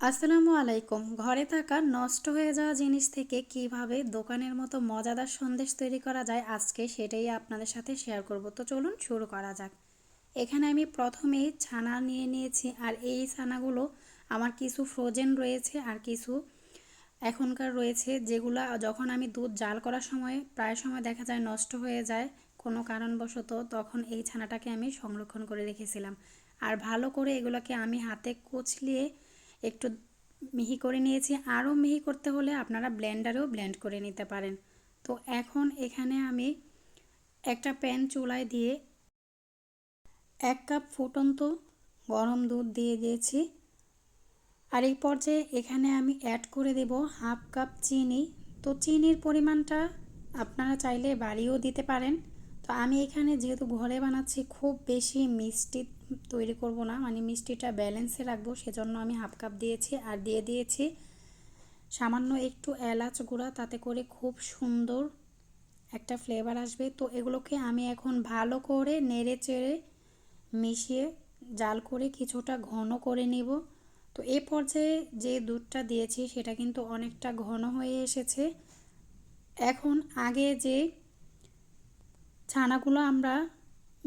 আসসালামু আলাইকুম। ঘরে থাকা নষ্ট হয়ে যাওয়া জিনিস থেকে কীভাবে দোকানের মতো মজাদার সন্দেশ তৈরি করা যায় আজকে সেটাই আপনাদের সাথে শেয়ার করব। তো চলুন শুরু করা যাক। এখানে আমি প্রথমেই ছানা নিয়ে নিয়েছি আর এই ছানাগুলো আমার কিছু ফ্রোজেন রয়েছে আর কিছু এখনকার রয়েছে যেগুলো যখন আমি দুধ জাল করার সময় প্রায় সময় দেখা যায় নষ্ট হয়ে যায় কোনো কারণবশত তখন এই ছানাটাকে আমি সংরক্ষণ করে রেখেছিলাম। আর ভালো করে এগুলোকে আমি হাতে কুচলিয়ে একটু মিহি করে নিয়েছি। আরও মিহি করতে হলে আপনারা ব্লেন্ডারেও ব্লেন্ড করে নিতে পারেন। তো এখন এখানে আমি একটা প্যান চুলায় দিয়ে এক কাপ ফুটন্ত গরম দুধ দিয়ে দিয়েছি। আর এই পর্যায়ে এখানে আমি অ্যাড করে দেব হাফ কাপ চিনি। তো চিনির পরিমাণটা আপনারা চাইলে বাড়িয়েও দিতে পারেন। তো আমি এখানে যেহেতু ঘরে বানাচ্ছি, খুব বেশি মিষ্টি তৈরি করব না। মানে মিষ্টিটা ব্যালেন্সে রাখব, সেজন্য আমি হাফ কাপ দিয়েছি আর দিয়ে দিয়েছি সামান্য একটু এলাচ গুঁড়া, তাতে করে খুব সুন্দর একটা ফ্লেভার আসবে। তো এগুলোকে আমি এখন ভালো করে নেড়ে চেড়ে মিশিয়ে জাল করে কিছুটা ঘন করে নিব। তো এ পর্যায়ে যে দুধটা দিয়েছি, সেটা কিন্তু অনেকটা ঘন হয়ে এসেছে। এখন আগে যে ছানাগুলো আমরা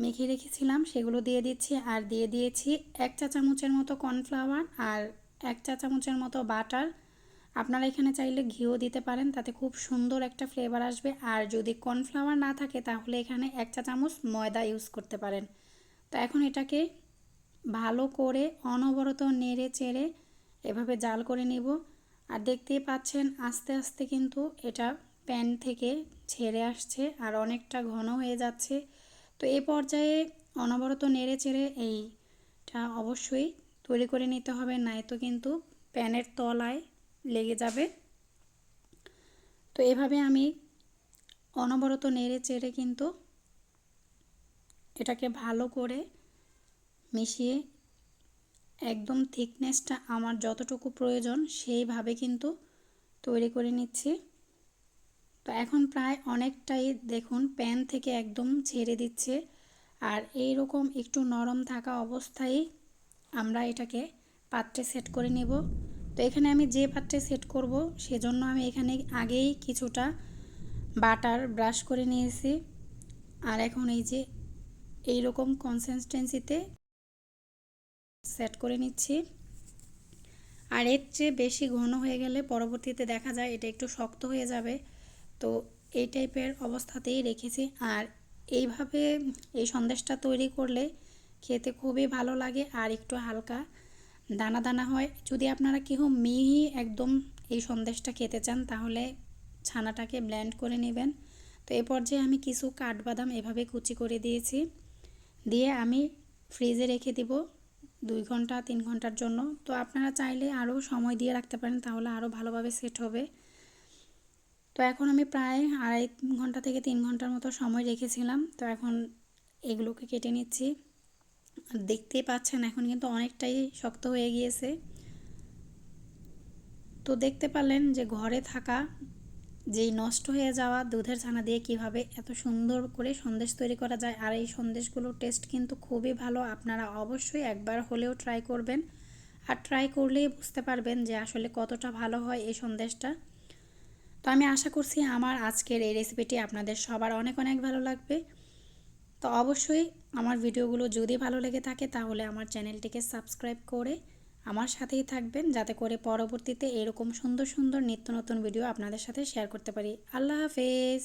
মেখে রেখেছিলাম, সেগুলো দিয়ে দিচ্ছি। আর দিয়ে দিয়েছি এক চা চামচের মতো কর্নফ্লাওয়ার আর এক চা চামচের মতো বাটার। আপনারা এখানে চাইলে ঘিও দিতে পারেন, তাতে খুব সুন্দর একটা ফ্লেভার আসবে। আর যদি কর্নফ্লাওয়ার না থাকে, তাহলে এখানে এক চা চামচ ময়দা ইউজ করতে পারেন। তো এখন এটাকে ভালো করে অনবরত নেড়ে চেড়ে এভাবে জাল করে নিব। আর দেখতেই পাচ্ছেন, আস্তে আস্তে কিন্তু এটা প্যান থেকে ছেড়ে আসছে আর অনেকটা ঘন হয়ে যাচ্ছে। তো এই পর্যায়ে অনবরত নেড়ে চেড়ে এইটা অবশ্যই তৈরি করে নিতে হবে তো কিন্তু প্যানের তলায় লেগে যাবে। তো এভাবে আমি অনবরত নেড়ে চেড়ে কিন্তু এটাকে ভালো করে মিশিয়ে একদম থিকনেসটা আমার যতটুকু প্রয়োজন সেইভাবে কিন্তু তৈরি করে নিচ্ছি। তো এখন প্রায় অনেকটাই দেখুন প্যান থেকে একদম ছেড়ে দিচ্ছে। আর এই রকম একটু নরম থাকা অবস্থায় আমরা এটাকে পাত্রে সেট করে নেব। তো এখানে আমি যে পাত্রে সেট করব সেজন্য আমি এখানে আগেই কিছুটা বাটার ব্রাশ করে নিয়েছি। আর এখন এই যে এই রকম কনসিস্টেন্সিতে সেট করে নিচ্ছি। আর এর চেয়ে বেশি ঘন হয়ে গেলে পরবর্তীতে দেখা যায় এটা একটু শক্ত হয়ে যাবে। তো এই টাইপের অবস্থাতেই রেখেছি। আর এইভাবে এই সন্দেশটা তৈরি করলে খেতে খুবই ভালো লাগে আর একটু হালকা দানা দানা হয়। যদি আপনারা কেউ মিহি একদম এই সন্দেশটা খেতে চান, তাহলে ছানাটাকে ব্ল্যান্ড করে নেবেন। তো এ পর্যায়ে আমি কিছু কাঠবাদাম এভাবে কুচি করে দিয়েছি। দিয়ে আমি ফ্রিজে রেখে দিব দুই ঘণ্টা, তিন ঘণ্টার জন্য। তো আপনারা চাইলে আরও সময় দিয়ে রাখতে পারেন, তাহলে আরও ভালোভাবে সেট হবে। তো এখন আমি প্রায় আড়াই ঘণ্টা থেকে তিন ঘণ্টার মতো সময় রেখেছিলাম। তো এখন এগুলোকে কেটে নিচ্ছি। দেখতেই পাচ্ছেন এখন কিন্তু অনেকটাই শক্ত হয়ে গিয়েছে। তো দেখতে পারলেন যে ঘরে থাকা যেই নষ্ট হয়ে যাওয়া দুধের ছানা দিয়ে কীভাবে এত সুন্দর করে সন্দেশ তৈরি করা যায় আর এই সন্দেশগুলোর টেস্ট কিন্তু খুবই ভালো। আপনারা অবশ্যই একবার হলেও ট্রাই করবেন। আর ট্রাই করলেই বুঝতে পারবেন যে আসলে কতটা ভালো হয় এই সন্দেশটা। তো আমি আশা করছি আমার আজকের এই রেসিপিটি আপনাদের সবার অনেক অনেক ভালো লাগবে। তো অবশ্যই আমার ভিডিওগুলো যদি ভালো লেগে থাকে তাহলে আমার চ্যানেলটিকে সাবস্ক্রাইব করে আমার সাথেই থাকবেন, যাতে করে পরবর্তীতে এরকম সুন্দর সুন্দর নিত্য নতুন ভিডিও আপনাদের সাথে শেয়ার করতে পারি। আল্লাহ হাফেজ!